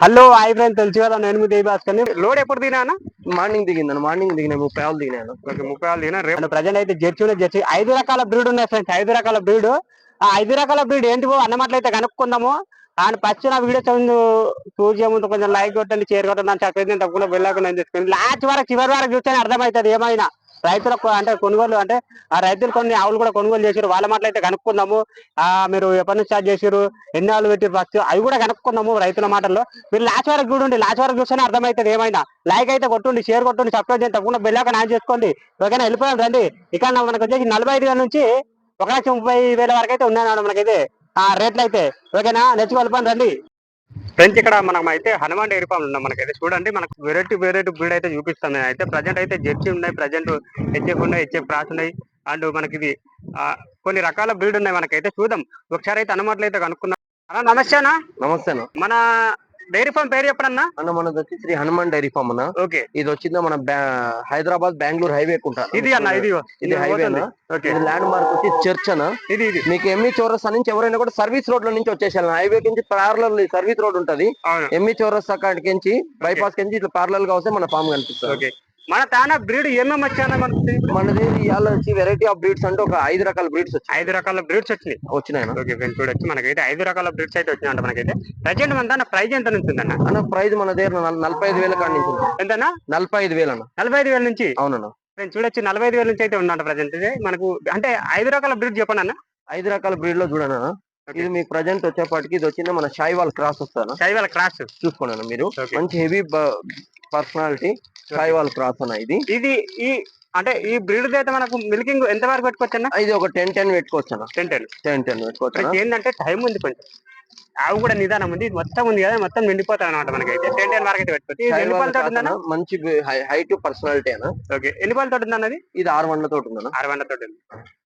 Hello hi friend తెలుసు కదా నేను దేవి భాస్కర్ లోడ్ ఎప్పుడు దినా అన్న? మార్నింగ్ దిగిందన్న మార్నింగ్ దిగిన ముప్పై ఆలు దిగినాను ఓకే ముప్పై ఆరు దినా రేపు ప్రజెంట్ అయితే జెర్సీ జెర్సీ ఐదు రకాల బ్రీడ్ ఉన్నాయి ఫ్రెండ్స్ ఐదు రకాల బ్రీడ్. ఆ ఐదు రకాల బ్రీడ్ ఏంటివో అన్నమాటలైతే కనుక్కుందాము. ఆయన పచ్చిన వీడియో చదువు చూసే ముందు కొంచెం లైక్ కొట్టండి షేర్ కొట్టండి అని చెప్పేది తప్పకుండా వెళ్ళకుండా చేసుకోండి. లాస్ట్ వరకు చివరి వరకు చూస్తేనే అర్థమవుతుంది ఏమైనా. రైతులకు అంటే కొనుగోలు అంటే ఆ రైతులు కొన్ని ఆవులు కూడా కొనుగోలు చేసారు వాళ్ళ మాటలు అయితే కనుక్కుందాము. ఆ మీరు ఎప్పటి నుంచి స్టార్ట్ చేసారు ఎన్ని ఆవులు పెట్టి ఫస్ట్ అవి కూడా కనుక్కుందాము రైతుల మాటల్లో. మీరు లాస్ట్ వరకు చూడండి. లాస్ట్ వరకు చూస్తేనే అర్థమవుతుంది ఏమైనా. లైక్ అయితే కొట్టుండి షేర్ కొట్టుండి సబ్స్క్రైబ్ చేయండి. తప్పకుండా బెల్లాక ఆన్ చేసుకోండి. ఓకేనా వెళ్ళిపోయాం రండి. ఇక్కడ మనకు వచ్చేసి నలభై ఐదు వేల నుంచి ఒక లక్ష ముప్పై వేల వరకు అయితే ఉన్నాయి మనకైతే. ఆ రేట్లు అయితే. ఓకేనా నెక్స్ట్ రండి. ఫ్రెండ్స్ ఇక్కడ మనం అయితే హనుమాన్ డైరీ ఫామ్ ఉన్నాం మనకైతే. చూడండి మనకు వెరైటీ వెరైటీ బ్రీడ్ అయితే చూపిస్తాం నేను అయితే ప్రజెంట్ అయితే జెర్సీ ఉన్నాయి ప్రజెంట్ హెచ్ఎఫ్ ఉన్నాయి హెచ్ఎఫ్ క్రాస్ ఉన్నాయి. అండ్ మనకి ఇది ఆ, కొన్ని రకాల బ్రీడ్ ఉన్నాయి మనకైతే. చూద్దాం. ఒకసారి అయితే అనుమతులు అయితే కనుక్కుందాం అన్న నమస్తే అన్న. నమస్తే అన్న. మన డైరీ ఫామ్ పేరు చెప్పడన్నా అన్న మనది వచ్చి శ్రీ హనుమాన్ డైరీ ఫామ్ అన్న. ఓకే. ఇది వచ్చింది మన హైదరాబాద్ బెంగళూరు హైవే కుంటా. ఇది అన్న ఇది ఇది హైవే ఇది ల్యాండ్ మార్క్ వచ్చి చర్చ్ అన్న. ఇది ఇది. మీకు ఎంఈ చౌరస్తా నుంచి ఎవరైనా కూడా సర్వీస్ రోడ్లో నుంచి వచ్చేసాను హైవే నుంచి పార్లర్ సర్వీస్ రోడ్ ఉంటది. అవును. ఎంఈ చౌరస్తా కాడికి నుంచి బైపాస్ కించి ఇట్లా పార్లర్గా వస్తే మన ఫామ్ కనిపిస్తుంది. ఓకే. మన తానా బ్రీడ్ ఏమేమి వచ్చాయన్న మనకి మనది ఇవాళ వచ్చి వెరైటీ ఆఫ్ బ్రీడ్స్ అంటే ఒక ఐదు రకాల బ్రీడ్స్ వచ్చాయి. ఐదు రకాల బ్రీడ్స్ వచ్చినాయి. వచ్చినాయి. ఓకే ఫ్రెండ్స్ చూడొచ్చు. మనకైతే ఐదు రకాల బ్రీడ్స్ అయితే వచ్చినాయంట మనకైతే. ప్రజెంట్ మన దాని ప్రైస్ ఎంత నుంచి ఉందన్న అన్న ప్రైస్ మన దగ్గర నల్- నలభై ఐదు వేల కాడి నుంచి. ఎంతన్నా? నలభై ఐదు వేలు అన్న. నలభై ఐదు వేల నుంచి? అవునన్న. ఫ్రెండ్స్ చూడొచ్చు నలభై ఐదు వేల నుంచి అయితే ఉందంట ప్రజెంట్ మనకు అంటే ఐదు రకాల బ్రీడ్ చెప్పండి అన్న? ఐదు రకాల బ్రీడ్లో Okay. ఇది మీకు ప్రజెంట్ వచ్చేపాటికి ఇది వచ్చింది మన షాయివాల్ క్రాస్ వస్తాను శైవాల క్రాస్ చూసుకోండి మీరు. మంచి హెవీ పర్సనాలిటీ షాయివాల్ క్రాస్ అన్న ఇది. ఇది ఈ అంటే ఈ బ్రీడ్ అయితే మనకు మిల్కింగ్ ఎంత వరకు పెట్టుకోవచ్చు అన్న ఇది ఒక టెన్ టెన్ పెట్టుకోవచ్చు అన్న టెన్. టెన్ టెన్ టెన్ పెట్టుకోవచ్చు. ఏంటంటే టైం ఉంది కొంచెం. ఆవు కూడా నిదానం ఉంది. మొత్తం ఉంది కదా మొత్తం నిండిపోతాయి అనమాట మనకైతే. టెన్ టెన్ వరకు అయితే పెట్టుకోవచ్చు ఎన్ని ఉందన్న? మంచి హైట్ పర్సనాలిటీ అన్న. ఓకే. ఎన్ని పాలతో ఉంది అన్నది ఇది ఆరు వందలతో ఉందన్న. ఆరు వందల తోటి ఉంది.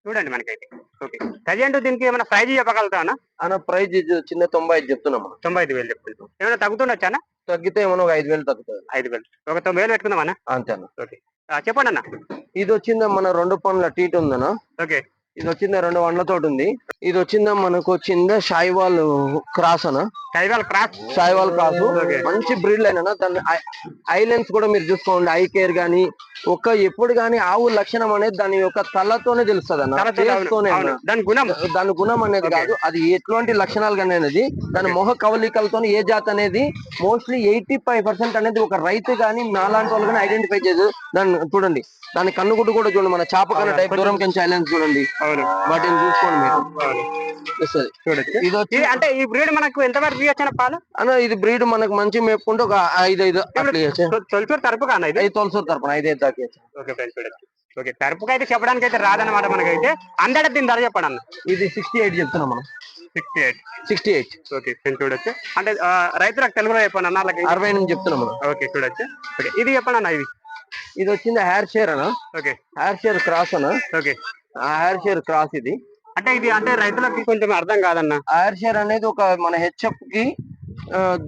చూడండి మనకైతే. ఓకే. ప్రజెంట్ దీనికి ఏమైనా ప్రైజ్ చెప్పగలుగుతా అన్న? అన్న ప్రైస్ చిన్న తొంభై ఐదు చెప్తున్నాం తొంభై ఐదు వేలు చెప్తుంది. ఏమైనా తగ్గుతుండొచ్చా అన్న? తగ్గితే ఏమన్నా ఒక ఐదు వేలు తగ్గుతుంది. ఐదు వేలు. ఒక తొంభై వేలు పెట్టుకుందాం అన్న? అంతే అన్న. ఓకే. చెప్పండి అన్న. ఇది వచ్చిందా మన రెండు పనుల టీట్ ఉందన్న. ఓకే. ఇది వచ్చిందా రెండు వండ్లతోటి ఉంది ఇది వచ్చిందా మనకు వచ్చిందా షాయివాల్ క్రాస్? అన్న కైవాల్ క్రాస్. షాయివాల్ క్రాస్. మంచి బ్రీడ్ లైన్ అన్న దాని ఐలెన్స్ కూడా మీరు చూసుకోండి. ఐ కేర్ గానీ ఒక ఎప్పుడు గానీ ఆవు లక్షణం అనేది దాని యొక్క తలతోనే తెలుస్తుంది అన్న. దాని గుణం. దాని గుణం అనేది. కాదు. అది ఎటువంటి లక్షణాలు కానీ అనేది దాని మొహ కవలికలతో ఏ జాతి అనేది మోస్ట్లీ ఎయిటీ ఫైవ్ పర్సెంట్ అనేది ఒక రైతు కానీ నాలాంటి వాళ్ళు కానీ ఐడెంటిఫై చేయదు దాన్ని చూడండి. దాని కన్నుగుడ్డు కూడా చూడండి. మన చాప కన్నా. టైప్ దూరం కింద ఐలెన్స్ చూడండి. అవును. వాటిని చూసుకోండి మీరు. అవును. వస్తుంది చూడొచ్చు ఇది వచ్చి ఇది అంటే ఈ బ్రీడ్ మనకు ఎంత వరకు పాలు? అన్న ఇది బ్రీడ్ మనకు మంచి మేపుకుంటే ఒక ఐదు ఐదు అట్లా ఇవ్వచ్చు. తొ- తొలిచూరు తరపు కానా ఇది? తొలసూరు తరపున ఐదు ఐదు దాకా. ఓకే ఫ్రెండ్స్ చూడొచ్చు ఓకే తరపుకి అయితే చెప్పడానికి అయితే రాదన్నమాట మనకైతే. అందడ దీని ధర చెప్పండి అన్న ఇది సిక్స్టీ ఎయిట్ చెప్తున్నాం మనం. Sixty eight. Sixty eight. Okay friends చూడొచ్చు. అంటే రైతులకు తెలుగులో చెప్పండి అన్న వాళ్ళకి అరవై ఎనిమిది చెప్తున్నాం మనం. ఓకే చూడొచ్చు. ఓకే ఇది చెప్పండి అన్న ఇది? ఇది వచ్చింది హెయిర్ షేర్ అన్న. ఓకే. హెయిర్ షేర్ క్రాస్ అన్న. ఓకే. ఆ హెయిర్ షేర్ క్రాస్ ఇది. అంటే ఇది అంటే రైతులకి కొంచెం అర్థం కాదన్న. హెయిర్ షేర్ అనేది ఒక మన హెచ్ఎఫ్కి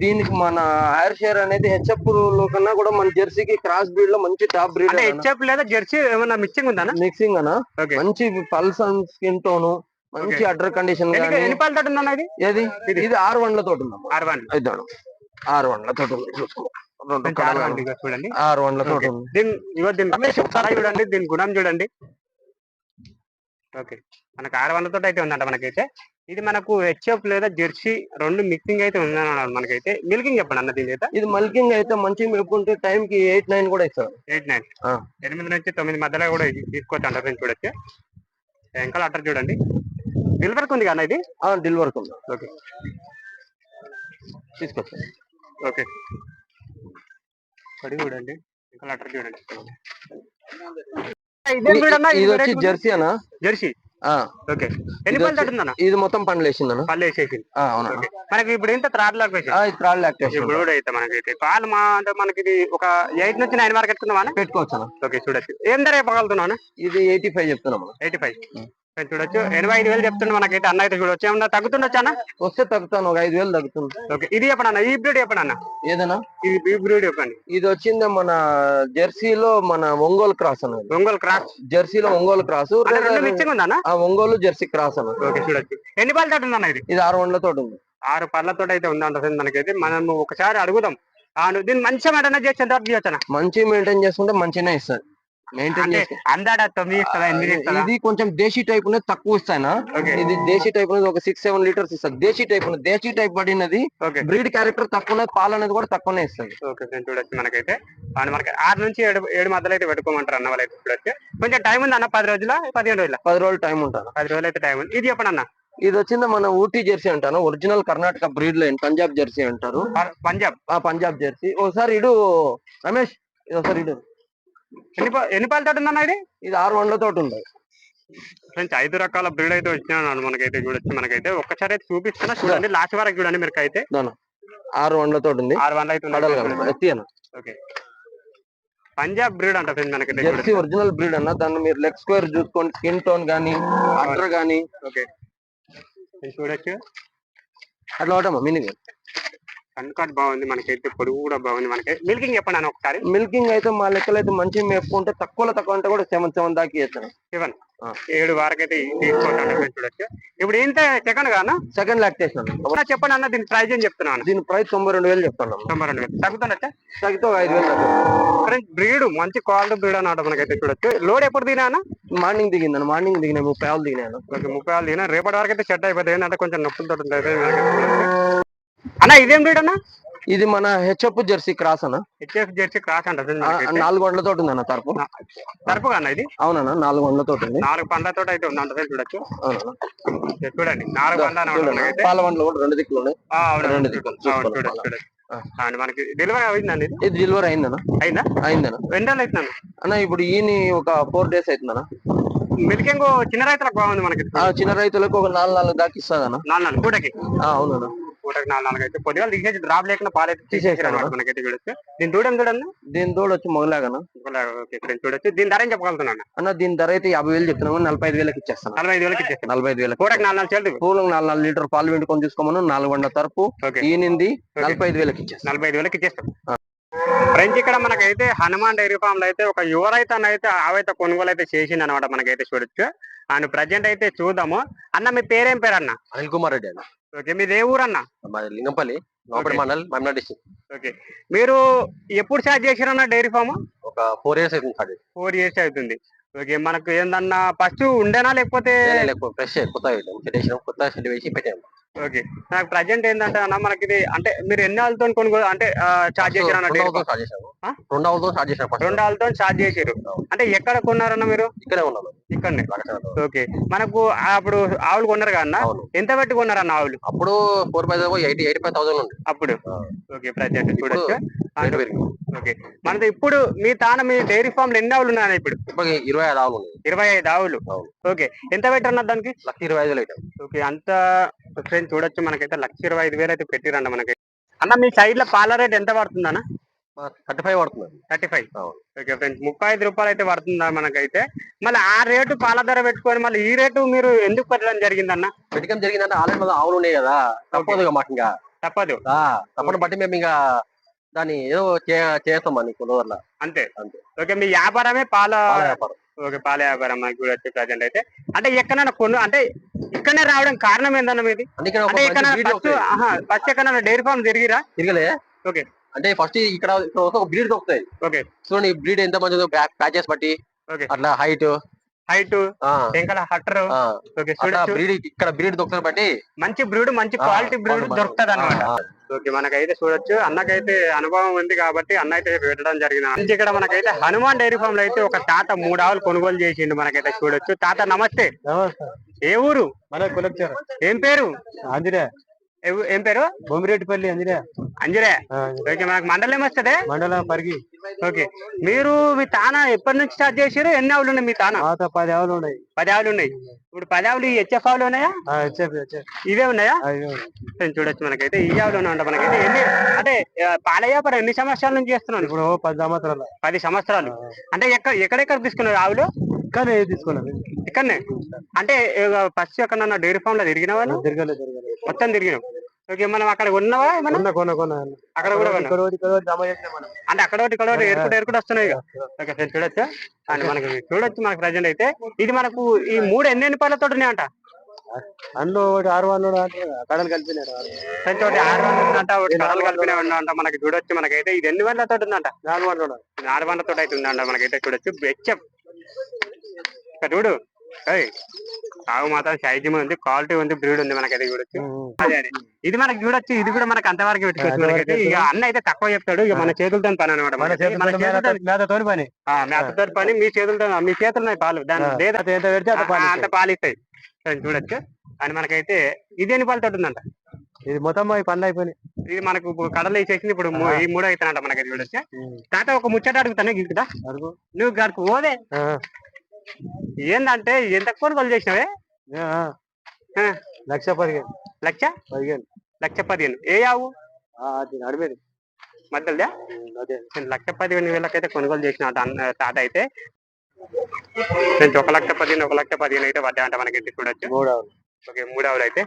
దీనికి మన హెయిర్ షేర్ అనేది హెచ్ఎఫ్లో కన్నా కూడా మన జెర్సీకి క్రాస్ బ్రీడ్లో మంచి టాప్ బ్రీడ్ హెచ్ఎఫ్ లేదా జెర్సీ ఏమన్నా మిక్సింగ్ ఉందా మిక్సింగ్ అన్న. మంచి పల్స్ అండ్ స్కిన్ టోన్ మంచి. అడ్డర్ కండిషన్ తోటి ఏది? ఇది. ఆరు వండ్లతో ఉందమ్మా. ఆరు వందలు ఇద్దాం ఆరు వందలు ఇదిగో చూడండి. ఆరు వండ్లతో ఓకే. ఉంది. దీని చూడండి దీని గుణం చూడండి. ఓకే. మనకు ఆరు వందలతో అయితే ఉందంట మనకైతే. ఇది మనకు హెచ్ఎఫ్ లేదా జెర్సీ రెండు మిక్సింగ్ అయితే ఉందన్నాడు మనకైతే. మిల్కింగ్ చెప్పండి అన్న దీని అయితే ఇది మల్కింగ్ అయితే మంచి మేపుకుంటే టైం కి ఎయిట్ నైన్ కూడా ఇస్తారు. Eight nine. ఎనిమిది నుంచి తొమ్మిది మధ్యలో కూడా తీసుకోవచ్చు అంటారు దీన్ని చూడొచ్చు. ఇంకా అట్టర్ చూడండి. డెలివరీకి ఉంది కదా ఇది? డిల్ వర్క్ ఉంది. ఓకే. తీసుకొచ్చాను. ఓకే. చూడండి. ఇంకా అట్టర్ చూడండి. ఇదేం వచ్చి జెర్సీ అన్న? జెర్సీ? ఆ, ఓకే. ఎన్ని ఇది పళ్ళు వచ్చి- తట్టుందన్న ఇది మొత్తం పండ్లు వేసిందన్న. పళ్ళు వేసేసింది. అవునా? మనకి ఇప్పుడు ఎంత వేసి త్రాడ్ ఇప్పుడు అయితే మనకైతే. పాలు మా అంటే మనకి ఇది ఒక ఎయిట్ నుంచి నైన్ వరకు పెట్టుకోవచ్చు ఓకే చూడొచ్చు. ఏం ధర చెప్పగలుగుతున్నాను ఇది ఎయిటీ ఫైవ్ చెప్తున్నాం ఎయిటీ ఫైవ్. చూడొచ్చు. ఎనభై ఐదు వేలు చెప్తుండే మనకైతే అన్న అయితే చూడొచ్చు. ఏమన్నా తగ్గుతుండొచ్చు అన్న? వస్తే తగ్గుతాను ఒక ఐదు వేలు తగ్గుతుంది. ఓకే. ఇది చెప్పండి అన్న? ఈ బ్రీడ్ చెప్పండి అన్న? ఏదన్నా? ఇది ఈ బ్రీడ్ చెప్పండి. ఇది వచ్చింది మన జెర్సీలో మన ఒంగోలు క్రాస్ అన్నది. ఒంగోలు క్రాస్? జెర్సీలో ఒంగోలు క్రాస్. అన్న? ఆ ఒంగోలు జెర్సీ క్రాస్ అన్నది. ఓకే చూడొచ్చు. ఎన్ని పాలు తట్టుంది అన్న ఇది? ఇది ఆరు వందలతో ఉంది. ఆరు పళ్ళతో అయితే ఉందంట మనకైతే? మనం ఒకసారి అడుగుదాం. దీన్ని మంచిగా మెయింటైన్ చేసి ఎంత వరకు చేయొచ్చనా మంచి మెయింటైన్ చేసుకుంటే మంచిగానే చేసుకుంటే అందాడ తొమ్మిది ఇది కొంచెం దేశీ టైప్ ఉన్నది తక్కువ Okay. ఇది దేశీ టైప్ ఉన్నది ఒక సిక్స్ సెవెన్ లీటర్స్ ఇస్తుంది దేశీ టైప్ ఉన్నది దేశీ టైప్ పడినది బ్రీడ్ క్యారెక్టర్ తక్కువ పాలు అనేది కూడా తక్కువనే ఇస్తుంది ఓకే చూడొచ్చు మనకైతే. అండ్ మనకి ఆరు నుంచి ఏడు ఏడు మధ్యలో అయితే పెట్టుకోమంటారు అన్న వాళ్ళైతే చూడొచ్చు కొంచెం టైం ఉంది అన్న? పది రోజుల పదిహేను రోజుల? పది రోజులు టైం ఉంటాను పది రోజులు అయితే టైం ఉంది. ఇది చెప్పండి అన్న ఇది వచ్చింది మన ఊటీ జెర్సీ అంటాను? Original Karnataka breed line Punjab jersey అంటారు. పంజాబ్? ఆ పంజాబ్ జెర్సీ. ఒకసారి ఇడు రమేష్ ఇది ఒకసారి ఇడు. ఎన్ని ఎన్ని పాలతో ఉందన్న ఇది? ఇది ఆరు వందలతో ఉంది. ఫ్రెండ్స్ ఐదు రకాల బ్రీడ్ అయితే వచ్చినాయి మనకైతే చూడొచ్చు మనకైతే. ఒక్కసారి అయితే చూపిస్తున్నా చూడండి. లాస్ట్ వరకు చూడండి మీరు అయితే ఆరు వందలతో ఉంది. ఆరు వందలు అయితే ఓకే. పంజాబ్ బ్రీడ్ అంట ఫ్రెండ్స్ మనకైతే జెర్సీ. ఒరిజినల్ బ్రీడ్ అన్న. దాన్ని మీరు లెగ్ స్క్వేర్ చూసుకోండి స్కిన్ టోన్ గానీ అటర్ గానీ. ఓకే. చూడొచ్చు. అట్లా ఒకటమ్మా మినింగ్ కన్కాట్ బాగుంది మనకైతే పొడుగు కూడా బాగుంది మనకి మిల్కింగ్ చెప్పండి ఒకసారి. మిల్కింగ్ అయితే మా లెక్కలు అయితే మంచిగా మేపుకుంటే తక్కువలో తక్కువ అంటే కూడా సెవెన్ సెవెన్ దాకా ఇస్తాను సెవెన్. ఏడు వరకు అయితే తీసుకోండి చూడొచ్చు. ఇప్పుడు ఏంత సెకండ్ అన్న? సెకండ్ లాక్టేషన్ చెప్పండి అన్న దీని ప్రైజ్ ఏం చెప్తున్నాను దీని ప్రైస్ తొంభై రెండు వేలు చెప్తాను తొంభై రెండు వేలు. తగ్గుతుందచ్చా తగ్గితే ఐదు వేలు ఫ్రెండ్స్ బ్రీడ్ మంచి క్వాలిటీ బ్రీడ్ అన్నమాట మనకైతే చూడొచ్చు. లోడ్ ఎప్పుడు అన్న? మార్నింగ్ దిగిందన్న మార్నింగ్ దిగిన ముప్పై ఆవులు దిగినాను ముప్పై వేలు తినా రేపటి వరకు అయితే సెట్ అయిపోతుంది ఏంటంటే కొంచెం నొప్పులతో ఉంటుంది. అయితే మనకైతే చూడొచ్చు. అన్న ఇదేం బ్రీడ్ అన్న? ఇది మన హెచ్ఎఫ్ జెర్సీ క్రాస్ అన్న. హెచ్ఎఫ్ జెర్సీ క్రాస్ అంట నాలుగు వందలతో ఉందన్న తరపు. తరపుగా అన్న ఇది? అవునన్న నాలుగు వందలతో ఉంది. నాలుగు పండ్లతో అయితే ఉంది అంటే చూడొచ్చు. చూడండి నాలుగు పండ్ల పాల వంటలు కూడా రెండు దిక్కులు ఉన్నాయి. అవును రెండు అవును, దిక్కులు. అవును, చూడొచ్చు. అండ్ మనకి డెలివరీ అయిందండి ఇది? డెలివరీ అయిందన్న. అయిందా? అయిందన్న. ఎన్ని రోజులు అవుతుందన్న? అన్న ఇప్పుడు ఈయన ఒక ఫోర్ డేస్ అవుతుందన్న. మిల్కింగ్ చిన్న రైతులకు బాగుంది మనకి. చిన్న రైతులకు ఒక నాలుగు నాలుగు దాకా ఇస్తుందన్న. నాలుగు నాలుగు పూటకి ఆ, అవునన్న. పూటకి నాలుగు నాలుగు అయితే కొద్దిగా తీసేసి డ్రాప్ లేకుండా పాలైతే తీసేసారు అనమాట మనకైతే చూడొచ్చు దీని చూడండి చూడండి దీని తోడు వచ్చి మొగలాగన? ఇక్కడ చూడొచ్చు. దీని ధర ఏం చెప్పగలుగుతున్నాను అన్న? దీని ధర అయితే యాభై వేలు చెప్తున్నాము నలభై ఐదు వేలకు ఇచ్చేస్తాను నలభై ఐదు వేలకి ఇచ్చేస్తాను నలభై ఐదు వేలకు. పూటకి నాలుగు నాలుగు చెల్లు పూలకు నాలుగు నాలుగు లీటర్ పాలు పిండుకొని తీసుకోమను నాలుగు వందల తరపు. ఓకే. ఈయనింది నలభై ఐదు వేలకు ఇచ్చేస్తాను నలభై ఐదు వేలకి ఇచ్చేస్తాం ఫ్రెండ్స్ ఇక్కడ మనకైతే హనుమాన్ డైరీ ఫామ్లో అయితే ఒక యువ అయితే ఆవైతే కొనుగోలు అయితే చేసింది అనమాట మనకైతే చూడొచ్చు. అండ్ ప్రజెంట్ అయితే చూద్దాము. అన్న మీ పేరేం పేరు అన్న? అనిల్ కుమార్ రెడ్డి అన్న. ఓకే మీది ఏ ఊరు అన్న మాది లింగంపల్లి లోపలి. మండల్ మమ్నా డిస్ట్రిక్ట్. ఓకే. మీరు ఎప్పుడు స్టార్ట్ చేశారన్న డైరీ ఫామ్? ఒక ఫోర్ ఇయర్స్ అవుతుంది సార్ ఫోర్ ఇయర్స్ అవుతుంది. ఓకే మనకు ఏందన్నా ఫస్ట్ ఉండేనా లేకపోతే ఫ్రెష్ కొత్త కొత్త షెడ్ వేసి పెట్టాము ఓకే. నాకు ప్రజెంట్ ఏంటంటే అన్న మనకి ఇది అంటే మీరు ఎన్ని ఆళ్ళతో కొనుగోలు అంటే చార్జ్ చేసాము ఆ? రెండు స్టార్ట్ చేసాం ఫస్ట్ రెండు ఆళ్ళతో చార్జ్ చేసారు అంటే ఎక్కడ కొన్నారన్న మీరు? ఇక్కడే ఉన్నాము ఇక్కడనే. ఓకే. మనకు అప్పుడు ఆవులు కొన్నారు అన్న? అవును. ఎంత పెట్టి కొన్నారన్న ఆవులు? అప్పుడు four five eighty eighty five thousand ఉంది అప్పుడు. ఓకే ప్రజెంట్ చూడొచ్చు? ఓకే. మనది ఇప్పుడు మీ తాన మీ డైరీ ఫామ్లో ఎన్ని ఆవులు ఉన్నాయి ఇప్పుడు? ఇరవై ఐదు ఆవులు ఇరవై ఐదు ఆవులు. ఓకే. ఎంత పెట్టారన్న దానికి? లక్ష ఇరవై ఐదు ఓకే. అంత ఫ్రెండ్ చూడొచ్చు. మనకైతే లక్ష ఇరవై ఐదు వేలు అయితే పెట్టిరండి మనకి అన్న మీ సైడ్లో పాల రేట్ ఎంత పడుతుంది అన్న థర్టీ ఫైవ్ పడుతుంది థర్టీ ఫైవ్. ఓకే ఫ్రెండ్స్ ముప్పై ఐదు రూపాయలు అయితే పడుతుందా మనకైతే? మళ్ళీ ఆ రేటు పాల ధర పెట్టుకొని మళ్ళీ ఈ రేటు మీరు ఎందుకు పెట్టడం జరిగిందన్న? పెట్టుకం జరిగిందంటే ఆల్రెడీ మన ఆవులు ఉన్నాయి కదా. తప్పదు మాకు ఇంకా. తప్పదు. తప్పని బట్టి మేము ఇంకా దాన్ని ఏదో చేస్తాం అని కొన్ని అంతే. అంతే. ఓకే మీ వ్యాపారమే పాల వ్యాపారం. ఓకే పాల వ్యాపారం మనకి కూడా వచ్చే ప్రజెంట్ అయితే. అంటే ఎక్కడైనా కొను అంటే ఇక్కడనే రావడం కారణం ఏందన్న మీది? అంటే ఫస్ట్ ఎక్కడ డైరీ ఫార్మ్ తిరిగిరా? తిరగలే. ఓకే. అంటే ఫస్ట్ ఇక్కడ ఒక బ్రీడ్ దొరుకుతాయి. ఓకే. చూడండి బ్రీడ్ ఎంత మంచిదో ప్యాచెస్ బట్టి అట్లా హైట్ హైట్ వెంకల హట్టర్. ఇక్కడ బ్రీడ్ దొరుకుతాయి బట్టి. మంచి బ్రూడ్ మంచి క్వాలిటీ బ్రూడ్ దొరుకుతుంది అనమాట ఓకే మనకైతే చూడొచ్చు. అన్నకైతే అనుభవం ఉంది కాబట్టి అన్న అయితే పెట్టడం జరిగింది. ఇక్కడ మనకైతే హనుమాన్ డైరీ ఫామ్లో అయితే ఒక తాత మూడు ఆవులు కొనుగోలు చేసిండు మనకైతే చూడొచ్చు. తాత నమస్తే. ఏ ఊరు? మన ఏం పేరు? అందిరే ఏ పేరు? బొమ్మిరెడ్డిపల్లి అందిరే అంజరే ఓకే మనకు మండలం వస్తుంది? మండలం పరిగి. ఓకే. మీరు మీ తాన ఎప్పటి నుంచి స్టార్ట్ చేసారు ఎన్ని ఆవులు ఉన్నాయి మీ తాన? పది ఆవులు ఉన్నాయి. పది ఆవులు ఉన్నాయి. ఇప్పుడు పది ఆవులు ఈ హెచ్ఎఫ్ ఆవులు ఉన్నాయా? ఇవే ఉన్నాయా? చూడొచ్చు మనకైతే. ఈ ఆవులు ఉన్నాయి మనకైతే. ఎన్ని అంటే పాల వ్యాపారం ఎన్ని సంవత్సరాల నుంచి చేస్తున్నాను ఇప్పుడు పది సంవత్సరాలు. పది సంవత్సరాలు. అంటే ఎక్కడ ఎక్కడెక్కడ తీసుకున్నారు ఆవులు? కానీ తీసుకున్నాను. ఇక్కడనే. అంటే ఫస్ట్ ఎక్కడ డైరీ ఫామ్లో తిరిగిన వాళ్ళు మొత్తం తిరిగినాం. ఓకే మనం అక్కడ ఉన్నవా అక్కడ కూడా కొన్నాం. ఇక్కడ ఒకటి, ఇక్కడ ఒకటి జమ చేసినాం మనం. అంటే అక్కడ ఒకటి ఇక్కడ ఒకటి ఎరుకుడు ఎరుకుడు వస్తున్నాయి ఓకే ఫ్రెండ్స్ చూడొచ్చు? అండ్ మనకి చూడొచ్చు మనకి ప్రజెంట్ అయితే. ఇది మనకు ఈ మూడు ఎన్ని ఎన్ని పళ్ళతో ఉన్నాయంట? అందులో ఒకటి ఆరు వందలు అంటే కడలు కలిపినాడు ఫ్రెండ్స్ ఒకటి ఆరు వందలు ఉందంట ఒకటి కడలు కలిపిన ఉందంట మనకి చూడొచ్చు మనకైతే. ఇది ఎన్ని వందలతో ఉందంట? నాలుగు వందలు. నాలుగు వందలతో అయితే ఉందంట మనకైతే చూడొచ్చు. బెచ్చం చూడు. ఆవు మాత్రం సైజ్ ఉంది క్వాలిటీ ఉంది బ్రీడ్ ఉంది మనకైతే చూడొచ్చు అదే అదే. ఇది మనకి చూడొచ్చు ఇది కూడా మనకి అంతవరకు పెట్టుకోవచ్చు. మనకైతే ఇక అన్న అయితే తక్కువ చెప్తాడు ఇక మన చేతులతో పని అనమాట మన చేతులు మన చేతులతో పని. మేతతో పని. మీ చేతులతో మీ చేతులు పాలు. దాని అది అంత పాలు పాలు ఇస్తాయి చూడొచ్చు. అని మనకైతే ఇది ఎన్ని పాలతో ఉందంట. ఇది మొత్తం పనులు అయిపోయినాయి ఇది మనకు కడలు వేసేసింది ఇప్పుడు ఈ మూడో అవుతానంట మనకి చూడొచ్చు తాత ఒక ముచ్చట అడుగుతానే అడుగు. నువ్వు గారికి ఓదే ఏందంటే ఎంత కొనుగోలు చేసినావే? లక్ష పదిహేను. లక్ష? పదిహేను. లక్ష పదిహేను. ఏ ఆవు? నడిమేది. మధ్యలో అదే. లక్ష పదిహేను వేలకైతే కొనుగోలు చేసిన తాత అయితే ఒక లక్ష పదిహేను ఒక లక్ష పదిహేను అయితే పడ్డాయంట మనకి చూడొచ్చు. మూడు ఆవులు. ఓకే మూడు ఆవులు అయితే